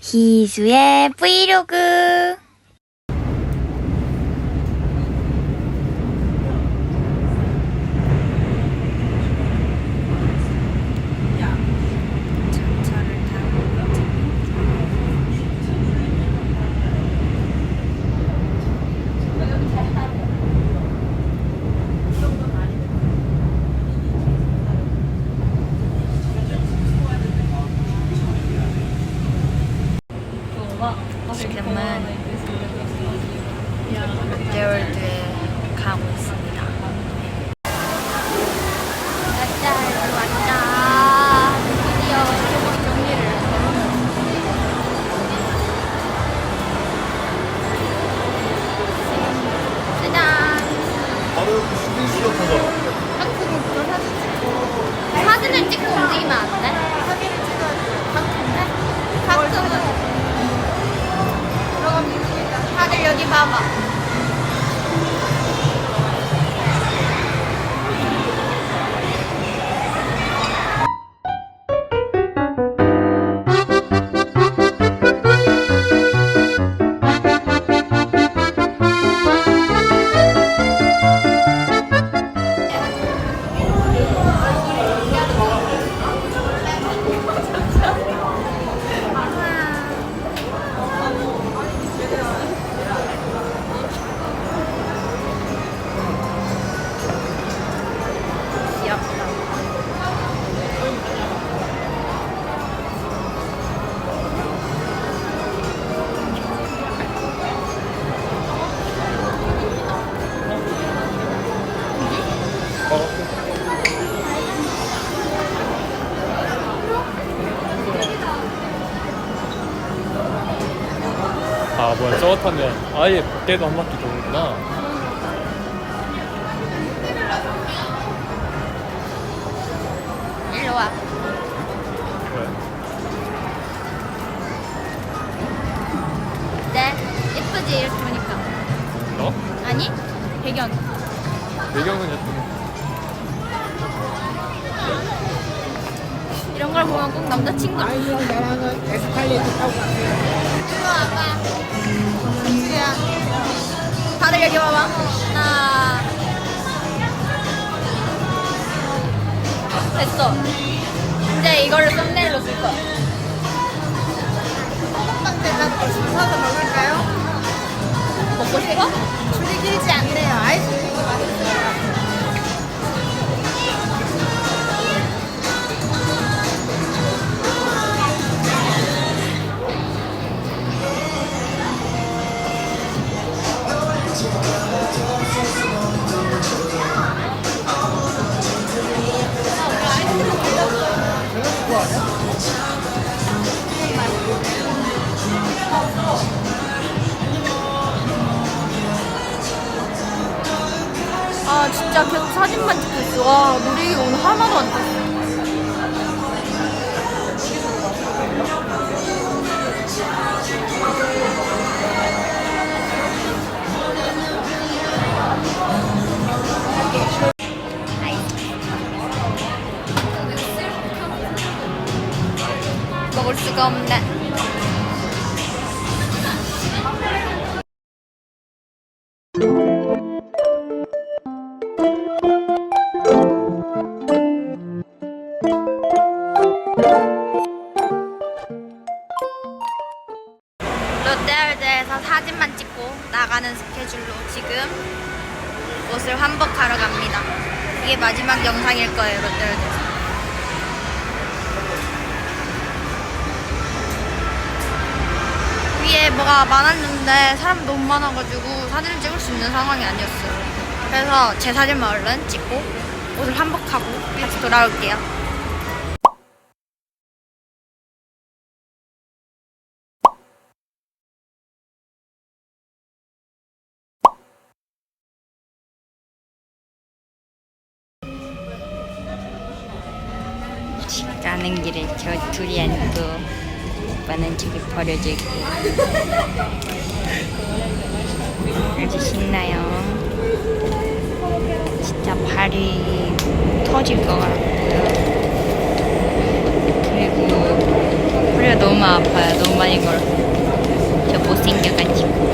희수의 브 저거 타면 아예 밖에도 한 바퀴 도는구나. 일로 와. 왜? 네. 예쁘지? 이렇게 보니까. 너? 아니? 배경. 배경은 예쁘네. 이런 걸 보면 꼭 남자친구. 아이랑 나랑은 에스컬레이터 타고 갔어요. 일로 와봐. 다들 여기 봐봐. 하나. 됐어. 이제 이걸로 썸네일로 쓸 거야. 소금빵 되려고 줄 서서 먹을까요? 먹고 싶어? 줄이 길지 않네요. 아이스 크림이 맛있어요. 계속 사진만 찍고 있어. 와 놀이기 오늘 하나도 안 떴어. 먹을 수가 없네. 이게 마지막 영상일 거예요, 롯데월드에서. 위에 뭐가 많았는데 사람 너무 많아가지고 사진을 찍을 수 있는 상황이 아니었어요. 그래서 제 사진만 얼른 찍고 옷을 환복하고 다시 돌아올게요. 가는 길에 저 둘이 앉고 오빠는 저기 버려져 있고 아주 신나요 진짜 발이 터질 것 같고요 그리고 허리가 너무 아파요. 너무 많이 걸어. 저 못생겨가지고.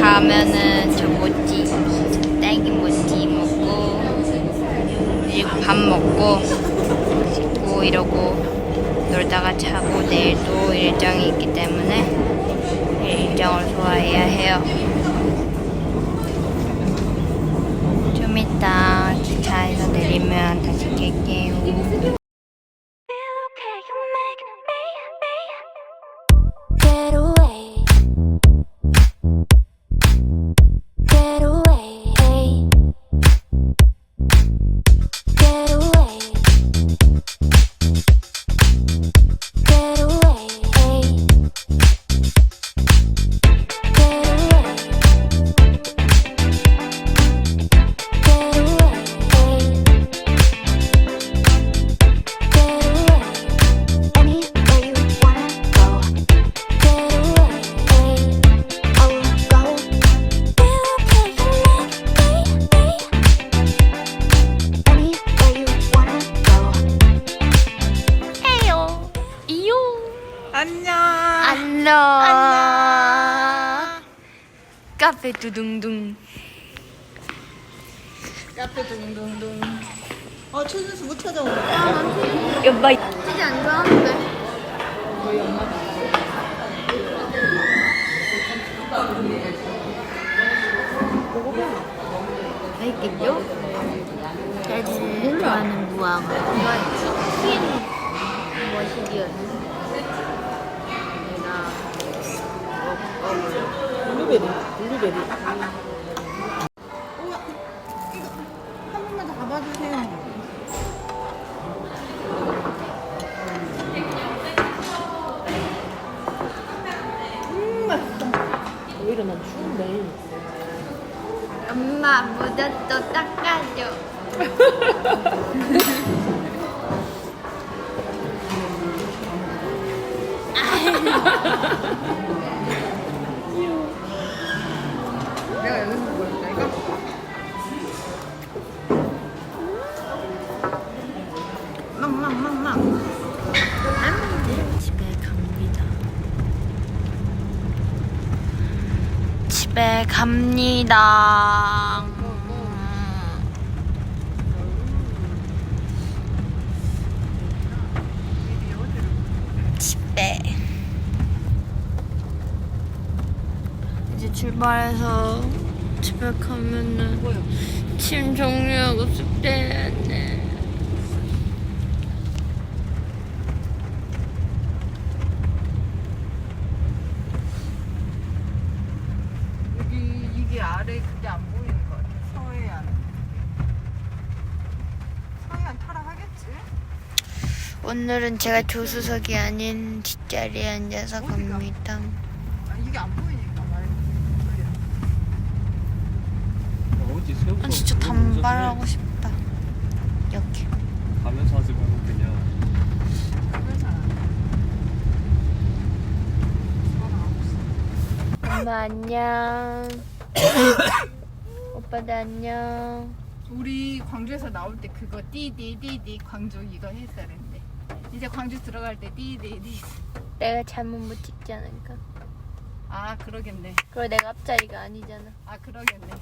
가면은 저 모찌, 딸기 모찌 먹고, 그리고 밥 먹고, 씻고 이러고, 놀다가 자고 내일 또 일정이 있기 때문에 일정을 소화해야 해요. 좀 이따 기차에서 내리면 다시 깰게요. 두둥둥. 카페 둥둥둥. 어, 최준수 못 찾아오네. 여봐. 진짜 안 좋아하는데. 맛있겠죠? 제일 좋아하는 무화과. 흰 머시기였 내가 블루베리. 블루베리. 우와, 이거 한 번만 더 가봐주세요. 음, 맛있다. 오히려 난 추운데. 엄마 묻었어 닦아줘. 집에 갑니다. 집에 이제 출발해서 집에 가면은 짐 정리하고 숙제해야 돼. 여기 이게 아래 그게 안 보이는 것 같아. 서해안. 서해안 타락하겠지? 오늘은 제가 조수석이 아닌 뒷자리에 앉아서 어디가? 갑니다. 아, 이게 안 보이니까 말. 그래. 어디 세우고 아, 진짜 단발하고 싶다. 이렇게. 가면서 하지 말고 그냥. 엄마 안녕. 오빠도 안녕. 우리 광주에서 나올 때 그거 띠디디디 광주 이거 했어야 했는데 이제 광주 들어갈 때 띠디디 내가 잘못 못 찍지 않을까? 아 그러겠네 그리고 내가 앞자리가 아니잖아. 아 그러겠네.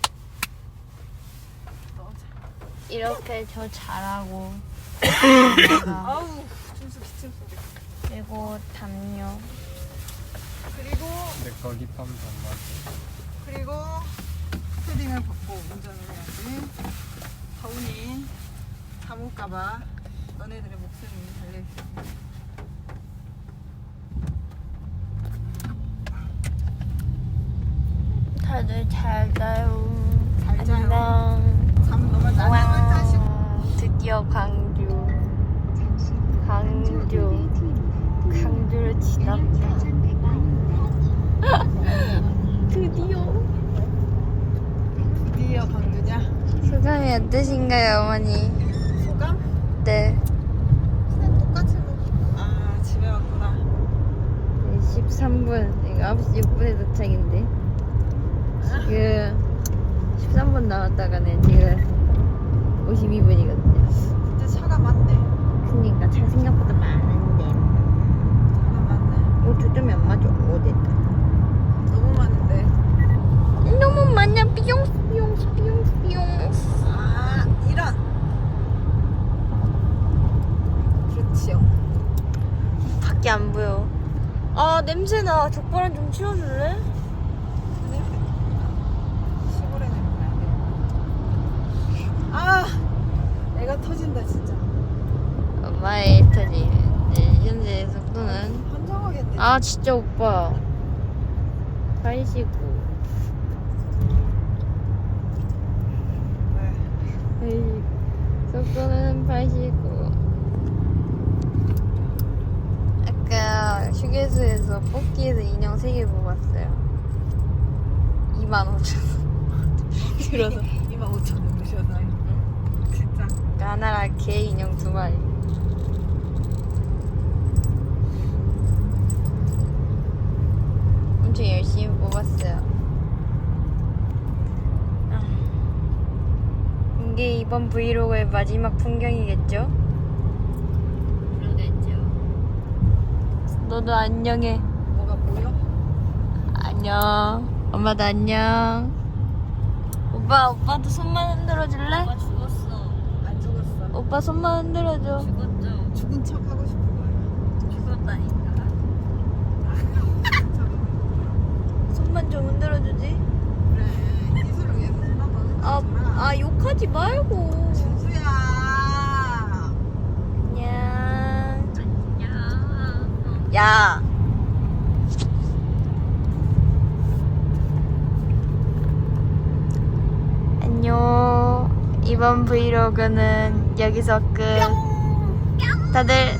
이렇게 저 잘하고. 아우 준수 기침 소리 그리고 담요. 그리고 내거 힙함 정말 그리고 패딩을 벗고 운전을 해야지 더우니 잠옷 가봐 너네들의 목숨이 달려있어 다들 잘 자요. 잘 자요. 안녕. 잠 너무 타시고 와, 드디어 광주. 광주. 광주를 지났다. 드디어. 드디어 광주냐 소감이 어떠신가요, 어머니? 소감? 네. 그냥 똑같이 아 집에 왔구나 13분. 이거 9시 6분에 도착인데. 지금 13분 남았다가는 지금 52분이거든요. 그때 차가 많네. 그니까 차 생각보다 많은데. 차가 많네. 오, 초점이 안 맞아. 오, 됐다. 너무 많은데. 너무 삐용, 삐용, 삐용. 아, 이런. 그렇지요. 밖에 안 보여. 아, 냄새 나. 족발은 좀 치워줄래? 시골에 내면 안 돼. 아, 내가 터진다 진짜. 엄마의 터지. 네, 현재 속도는. 환장하겠네. 아, 진짜 오빠. 89. 네. 속도는 89. 아까 휴게소에서 뽑기에서 인형 3개 뽑았어요. 2만 5천 원. 들어서. 2만 5천 원 드셔서. 진짜. 그러니까 하나랑 개 인형 두 마리. 엄청 열심히 뽑았어요. 아. 이게 이번 브이로그의 마지막 풍경이겠죠? 너도 안녕해. 뭐가 보여? 안녕. 엄마도 안녕. 오빠, 오빠도 손만 흔들어 줄래? 안 죽었어. 오빠 손만 흔들어줘. 죽은 척 하고 싶은 거야. 죽었다니까. 척. 손만 좀 흔들어 주지. 그래. 희수를 위해서 손 한번 아. 아 욕하지 말고. 준수야. 안녕. 야. 안녕. 이번 브이로그는 여기서 끝. 다들